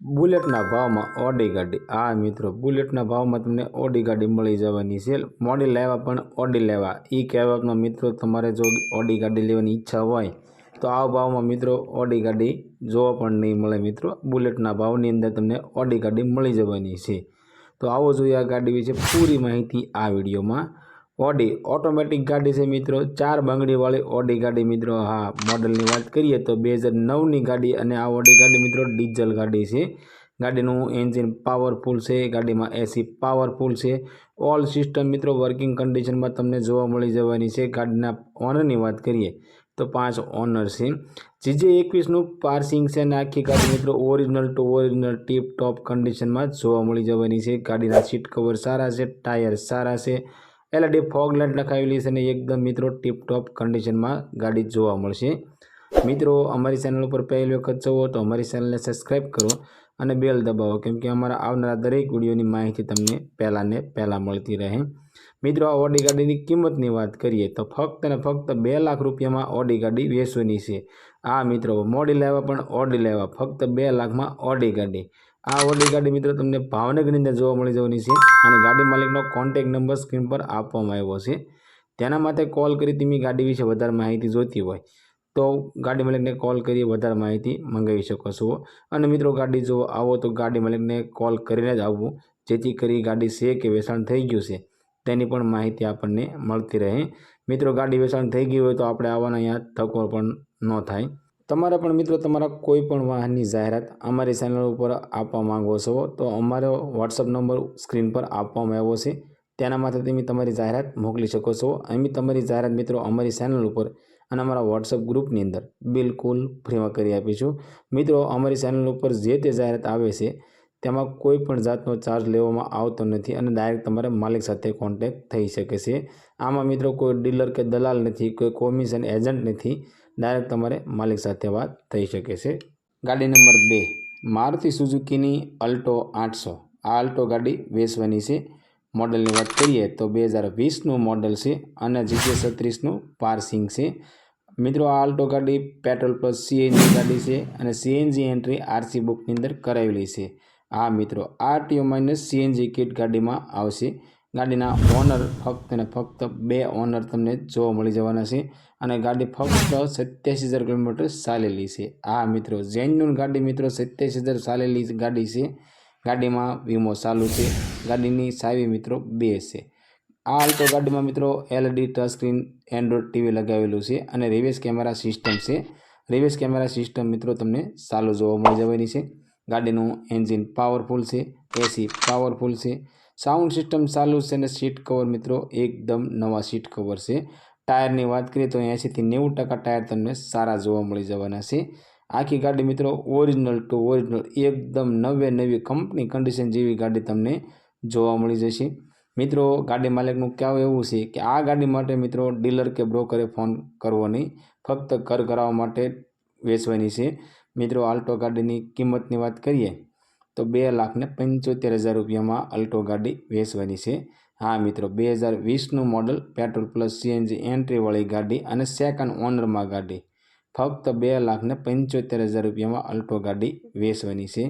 બુલેટના ભાવમાં ઓડી ગાડી. આ મિત્રો, બુલેટના ભાવમાં તમને ઓડી ગાડી મળી જવાની છે. મોડી લેવા પણ ઓડી લેવા. એ કહેવાનો મિત્રો, તમારે જો ઓડી ગાડી લેવાની ઈચ્છા હોય, તો આ ભાવમાં મિત્રો ઓડી ગાડી જોવા પણ નહીં મળે મિત્રો. બુલેટના ભાવની અંદર તમને ઓડી ગાડી મળી જવાની છે. તો આવો જોઈએ આ ગાડી વિશે પૂરી માહિતી આ વિડીયોમાં. ઓડી ઓટોમેટિક ગાડી છે મિત્રો. ચાર બંગડીવાળી ઓડી ગાડી મિત્રો. હા, મોડલની વાત કરીએ તો બે હજાર નવની ગાડી અને આ ઓડી ગાડી મિત્રો ડીઝલ ગાડી છે. ગાડીનું એન્જિન પાવરફુલ છે, ગાડીમાં એસી પાવરફુલ છે. ઓલ સિસ્ટમ મિત્રો વર્કિંગ કન્ડિશનમાં તમને જોવા મળી જવાની છે. ગાડીના ઓનરની વાત કરીએ તો પાંચ ઓનર છે. જીજે એકવીસનું પાર્સિંગ છે અને આખી ગાડી મિત્રો original to original tip top કન્ડિશનમાં જોવા મળી જવાની છે. ગાડીના સીટ કવર સારા છે, ટાયર સારા છે. એલઈડી ફોગ લાઇટ લખાવેલી છે અને એકદમ મિત્રો ટીપ ટોપ કન્ડિશનમાં ગાડી જોવા મળશે. મિત્રો, અમારી ચેનલ ઉપર પહેલી વખત જવો તો અમારી ચેનલને સબસ્ક્રાઈબ કરો અને બેલ દબાવો, કેમ કે અમારા આવનારા દરેક વિડીયોની માહિતી તમને પહેલાં ને પહેલાં મળતી રહે. મિત્રો, આ ઓડી ગાડીની કિંમતની વાત કરીએ તો ફક્ત ને ફક્ત બે લાખ રૂપિયામાં ઓડી ગાડી વેચવાની છે. આ મિત્રો, મોડી લેવા પણ ઓડી લેવા ફક્ત બે લાખમાં ઓડી ગાડી. આ ઓડી ગાડી મિત્રો તમને ભાવનગરની અંદર જોવા મળી જવાની છે અને ગાડી માલિકનો કોન્ટેક નંબર સ્ક્રીન પર આપવામાં આવ્યો છે. તેના માટે કોલ કરી તમે ગાડી વિશે વધારે માહિતી જોઈતી હોય તો ગાડી માલિકને કોલ કરી વધારે માહિતી મંગાવી શકો છો. અને મિત્રો ગાડી જો આવો તો ગાડી માલિકને કોલ કરીને જ આવવું જેથી કરી ગાડી છે કે વેચાણ થઈ ગયું છે, તેની પણ માહિતી આપણને મળતી રહે. મિત્રો ગાડી વેચાણ થઈ ગઈ હોય તો આપણે આવવાના અહીંયા તકો પણ ન થાય. તમારે પણ મિત્રો, તમારા કોઈ પણ વાહનની જાહેરાત અમારી ચેનલ ઉપર આપવા માંગો છો, તો અમારો વોટ્સઅપ નંબર સ્ક્રીન પર આપવામાં આવ્યો છે. તેના માટે તમે તમારી જાહેરાત મોકલી શકો છો. અમે તમારી જાહેરાત મિત્રો અમારી ચેનલ ઉપર અને અમારા વોટ્સઅપ ગ્રુપની અંદર બિલકુલ ફ્રીમાં કરી આપીશું મિત્રો, અમારી ચેનલ ઉપર જે તે જાહેરાત આવે છે, તેમાં કોઈ પણ જાતનો ચાર્જ લેવામાં આવતો નથી અને ડાયરેક્ટ તમારે માલિક સાથે કોન્ટેક્ટ થઈ શકે છે. આમાં મિત્રો કોઈ ડીલર કે દલાલ નથી, કોઈ કોમિશન એજન્ટ નથી. ડાયરેક્ટ તમારે માલિક સાથે વાત થઈ શકે છે. ગાડી નંબર બે, મારુતિ સુઝુકીની અલ્ટો આઠસો. આ અલ્ટો ગાડી વેચવાની છે. મોડલની વાત કરીએ તો બે હજાર વીસનું મોડલ છે અને જીજે છત્રીસનું પાર્સિંગ છે. મિત્રો, આ આલ્ટો ગાડી પેટ્રોલ પ્લસ સીએનજી ગાડી છે અને સીએનજી એન્ટ્રી આરસી બુકની અંદર કરાવેલી છે. આ મિત્રો, આરટીઓ માઇનસ સીએનજી કિટ ગાડીમાં આવશે. ગાડીના ઓનર ફક્ત અને ફક્ત બે ઓનર તમને જોવા મળી જવાના છે. અને ગાડી ફક્ત સત્યાસી હજાર કિલોમીટર ચાલેલી છે. આ મિત્રો જેન્યુન ગાડી મિત્રો સત્યાસી હજાર ચાલેલી ગાડી છે. ગાડીમાં વીમો ચાલુ છે. ગાડીની સાવી મિત્રો બે છે. આ આલ્ટો ગાડીમાં મિત્રો LED touch screen, Android TV લગાવેલું છે અને રિવેસ કેમેરા સિસ્ટમ છે. રિવેસ કેમેરા સિસ્ટમ મિત્રો તમને ચાલુ જોવા મળી જવાની છે. ગાડીનું એન્જિન પાવરફુલ છે, એસી પાવરફુલ છે. સાઉન્ડ સિસ્ટમ ચાલુ છે અને સીટ કવર મિત્રો એકદમ નવા સીટ કવર છે. ટાયરની વાત કરીએ તો એંશીથી નેવું ટકા ટાયર તમને સારા જોવા મળી જવાના છે. આખી ગાડી મિત્રો ઓરિજિનલ ટુ ઓરિજિનલ એકદમ નવે નવી કંપની કન્ડિશન જેવી ગાડી તમને જોવા મળી જશે. મિત્રો ગાડી માલિકનું કહેવું એવું છે કે આ ગાડી માટે મિત્રો ડીલર કે બ્રોકરે ફોન કરવો નહીં, ફક્ત ઘર કરાવવા માટે વેચવાની છે. મિત્રો, આલ્ટો ગાડીની કિંમતની વાત કરીએ, તો બે લાખને પંચોતેર હજાર રૂપિયામાં અલ્ટો ગાડી વેચવાની છે. હા મિત્રો, બે હજાર વીસનું મોડલ પેટ્રોલ પ્લસ સીએનજી એન્ટ્રીવાળી ગાડી અને સેકન્ડ ઓનરમાં ગાડી. ફક્ત બે લાખને પંચોતેર હજાર રૂપિયામાં અલ્ટો ગાડી વેચવાની છે.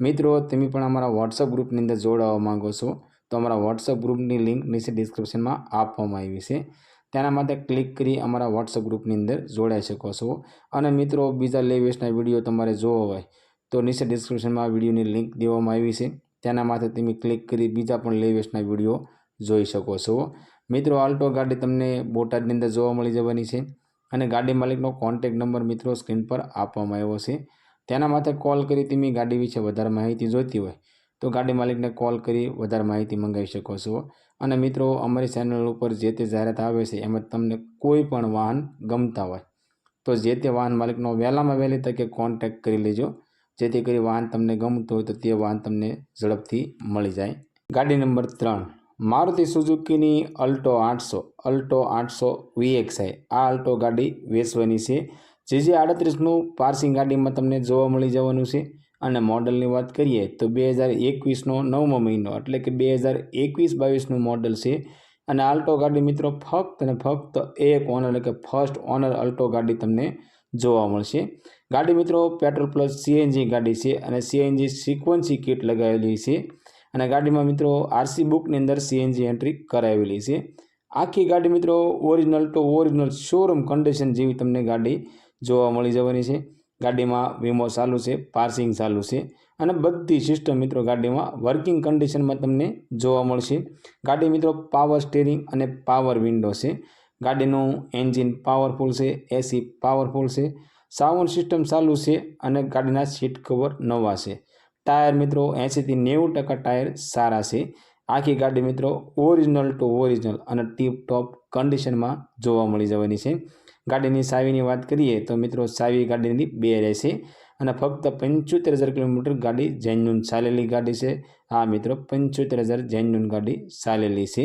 મિત્રો, તમે પણ અમારા વોટ્સઅપ ગ્રુપની અંદર જોડાવા માંગો છો, તો અમારા વોટ્સઅપ ગ્રુપની લિંક નીચે ડિસ્ક્રિપ્શનમાં આપવામાં આવી છે. તેના માટે ક્લિક કરી અમારા વોટ્સઅપ ગ્રુપની અંદર જોડાઈ શકો છો. અને મિત્રો, બીજા લેવેસના વીડિયો તમારે જોવો હોય તો નીચે ડિસ્ક્રિપ્શનમાં આ વિડીયોની લિંક દેવામાં આવી છે. તેના માટે તમે ક્લિક કરી બીજા પણ લેવેસના વીડિયો જોઈ શકો છો. મિત્રો આલ્ટો ગાડી તમને બોટાદની અંદર જોવા મળી જવાની છે અને ગાડી માલિકનો કોન્ટેક નંબર મિત્રો સ્ક્રીન પર આપવામાં આવ્યો છે. તેના માટે કોલ કરી તમે ગાડી વિશે વધારે માહિતી જોઈતી હોય તો ગાડી માલિકને કોલ કરી વધારે માહિતી મંગાવી શકો છો. અને મિત્રો, અમારી ચેનલ ઉપર જે તે જાહેરાત આવે છે, એમાં તમને કોઈ પણ વાહન ગમતા હોય, તો જે તે વાહન માલિકનો વહેલામાં વહેલી તકે કોન્ટેક્ટ કરી લેજો. જેથી કરી વાહન તમને ગમતું હોય, તો તે વાહન તમને ઝડપથી મળી જાય. ગાડી નંબર ત્રણ, મારુતિ સુઝુકીની અલ્ટો આઠસો અલ્ટો આઠસો વીએક્સઆઈ. આ અલ્ટો ગાડી વેચવાની છે. જે જે આડત્રીસનું પાર્સિંગ ગાડીમાં તમને જોવા મળી જવાનું છે. અને મોડલની વાત કરીએ તો બે હજાર એકવીસનો નવમો મહિનો, એટલે કે બે હજાર એકવીસ બાવીસનું મોડલ છે. અને આલ્ટો ગાડી મિત્રો, ફક્ત અને ફક્ત એક ઓનર, એટલે કે ફર્સ્ટ ઓનર અલ્ટો ગાડી તમને જોવા મળશે. ગાડી મિત્રો, પેટ્રોલ પ્લસ સીએનજી ગાડી છે અને સીએનજી સિક્વન્સી કિટ લગાવેલી છે. અને ગાડીમાં મિત્રો, આરસી બુકની અંદર સીએનજી એન્ટ્રી કરાવેલી છે. આખી ગાડી મિત્રો, original to original showroom condition જેવી તમને ગાડી જોવા મળી જવાની છે. ગાડીમાં વીમો ચાલુ છે, પાર્સિંગ ચાલુ છે અને બધી સિસ્ટમ મિત્રો ગાડીમાં વર્કિંગ કન્ડિશનમાં તમને જોવા મળશે. ગાડી મિત્રો પાવર સ્ટેરિંગ અને પાવર વિન્ડો છે. ગાડીનું એન્જિન પાવરફુલ છે એસી પાવરફુલ છે. સાઉન્ડ સિસ્ટમ ચાલુ છે અને ગાડીના સીટ કવર નવા છે. ટાયર મિત્રો એંશીથી નેવું ટકા ટાયર સારા છે. આખી ગાડી મિત્રો ઓરિજિનલ ટુ ઓરિજિનલ અને ટીપ ટોપ કન્ડિશનમાં જોવા મળી જવાની છે. ગાડીની સાવીની વાત કરીએ તો મિત્રો સાવી ગાડીની બે રહેશે અને ફક્ત પંચોતેર હજાર કિલોમીટર ગાડી જેન્યુન ચાલેલી ગાડી છે. હા મિત્રો, પંચોતેર હજાર જેન્યુન ગાડી ચાલેલી છે.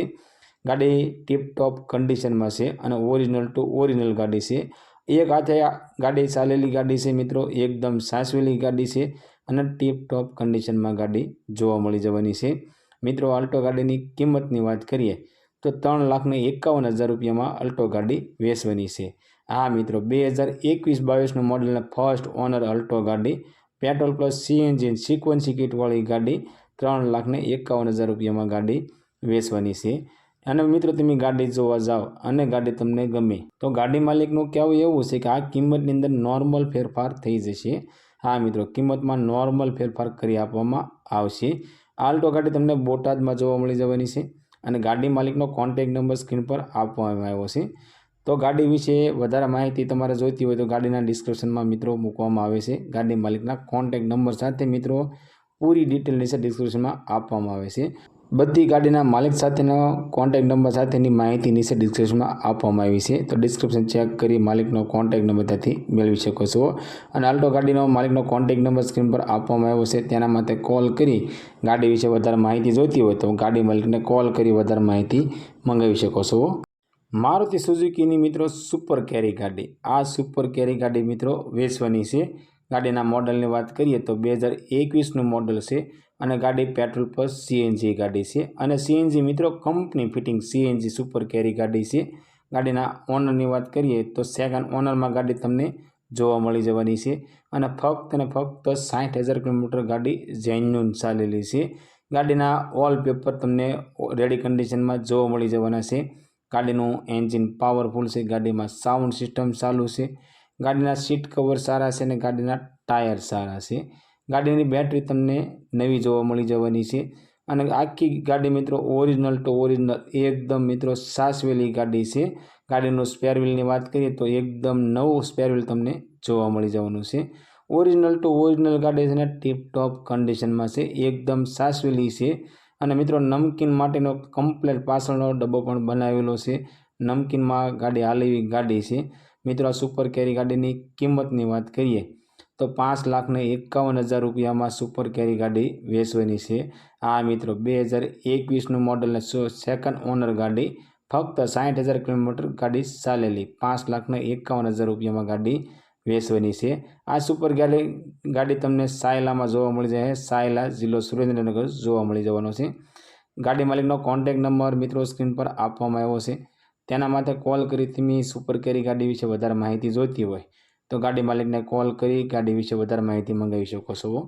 ગાડી ટીપ ટોપ કન્ડિશનમાં છે અને ઓરિજિનલ ટુ ઓરિજિનલ ગાડી છે. એક હાથે ગાડી ચાલેલી ગાડી છે મિત્રો, એકદમ સાસવેલી ગાડી છે અને ટીપટોપ કન્ડિશનમાં ગાડી જોવા મળી જવાની છે. મિત્રો, આલ્ટો ગાડીની કિંમતની વાત કરીએ તો ત્રણ લાખને એકાવન હજાર રૂપિયામાં અલ્ટો ગાડી વેચવાની છે. હા મિત્રો, બે હજાર એકવીસ બાવીસનું મોડલને ફર્સ્ટ ઓનર અલ્ટો ગાડી પેટ્રોલ પ્લસ સીએનજી સિક્વન્સી કિટવાળી ગાડી, ત્રણ લાખને એકાવન હજાર રૂપિયામાં ગાડી વેચવાની છે. અને મિત્રો, તમે ગાડી જોવા જાઓ, અને ગાડી તમને ગમે, તો ગાડી માલિકનું કહેવું એવું છે કે આ કિંમતની અંદર નોર્મલ ફેરફાર થઈ જશે. હા મિત્રો, કિંમતમાં નોર્મલ ફેરફાર કરી આપવામાં આવશે. આલ્ટો ગાડી તમને બોટાદમાં જોવા મળી જવાની છે. અને ગાડી માલિકનો કોન્ટેક નંબર સ્ક્રીન પર આપવામાં આવ્યો છે. તો ગાડી વિશે વધારે માહિતી તમારે જોઈતી હોય તો ગાડીના ડિસ્ક્રિપ્શનમાં મિત્રો મૂકવામાં આવે છે. ગાડી માલિકના કોન્ટેક નંબર સાથે મિત્રો પૂરી ડિટેલ નીચે ડિસ્ક્રિપ્શનમાં આપવામાં આવે છે. બધી ગાડીના માલિક સાથેનો કોન્ટેક નંબર સાથેની માહિતી નીચે ડિસ્ક્રિપ્શનમાં આપવામાં આવી છે. તો ડિસ્ક્રિપ્શન ચેક કરી માલિકનો કોન્ટેક નંબર ત્યાંથી મેળવી શકો છો. અને આલ્ટો ગાડીનો માલિકનો કોન્ટેક નંબર સ્ક્રીન પર આપવામાં આવ્યો છે. તેના માટે કોલ કરી ગાડી વિશે વધારે માહિતી જોઈતી હોય તો ગાડી માલિકને કોલ કરી વધારે માહિતી મંગાવી શકો છો. મારુતિ સુઝુકીની મિત્રો સુપર કેરી ગાડી. આ સુપર કેરી ગાડી મિત્રો વેચવાની છે. ગાડીના મોડલની વાત કરીએ તો બે હજાર એકવીસનું મોડલ છે. અને ગાડી પેટ્રોલ પ્લસ સીએનજી ગાડી છે. અને સીએનજી મિત્રો, company fitting CNG Super Carry ગાડી છે. ગાડીના ઓનરની વાત કરીએ તો સેકન્ડ ઓનરમાં ગાડી તમને જોવા મળી જવાની છે. અને ફક્ત અને ફક્ત સાઠ હજાર કિલોમીટર ગાડી જેન્યુન ચાલેલી છે. ગાડીના ઓલ પેપર તમને રેડી કન્ડિશનમાં જોવા મળી જવાના છે. ગાડીનું એન્જિન પાવરફુલ છે. ગાડીમાં સાઉન્ડ સિસ્ટમ ચાલુ છે. ગાડીના સીટ કવર સારા છે અને ગાડીના ટાયર સારા છે. ગાડીની બેટરી તમને નવી જોવા મળી જવાની છે. અને આખી ગાડી મિત્રો ઓરિજિનલ ટુ ઓરિજિનલ એકદમ મિત્રો સાસવેલી ગાડી છે. ગાડીનું સ્પેર વ્હીલની વાત કરીએ તો એકદમ નવું સ્પેર વ્હીલ તમને જોવા મળી જવાનું છે. ઓરિજિનલ ટુ ઓરિજિનલ ગાડી છે ને ટીપટોપ કન્ડિશનમાં છે. એકદમ સાસવેલી છે. અને મિત્રો નમકીન માટેનો કમ્પ્લેટ પાછળનો ડબ્બો પણ બનાવેલો છે. નમકીનમાં ગાડી હાલેવી ગાડી છે. મિત્રો આ સુપર કેરી ગાડીની કિંમતની વાત કરીએ તો પાંચ લાખને એકાવન હજાર રૂપિયામાં સુપર કેરી ગાડી વેચવાની છે. આ મિત્રો, બે હજાર એકવીસનું મોડલને સેકન્ડ ઓનર ગાડી, ફક્ત સાઠ હજાર કિલોમીટર ગાડી ચાલેલી. પાંચ લાખને એકાવન હજાર રૂપિયામાં ગાડી વેચવાની છે. આ સુપર ગાડી ગાડી તમને સાયલામાં જોવા મળી જાય સાયલા જિલ્લો સુરેન્દ્રનગર જોવા મળી જવાનો છે. ગાડી માલિકનો કોન્ટેક નંબર મિત્રો સ્ક્રીન પર આપવામાં આવ્યો છે. તેના માટે કોલ કરી તમે. સુપર કેરી ગાડી વિશે વધારે માહિતી જોઈતી હોય તો ગાડી માલિકને કોલ કરી ગાડી વિશે વધારે માહિતી મંગાવી શકો છો.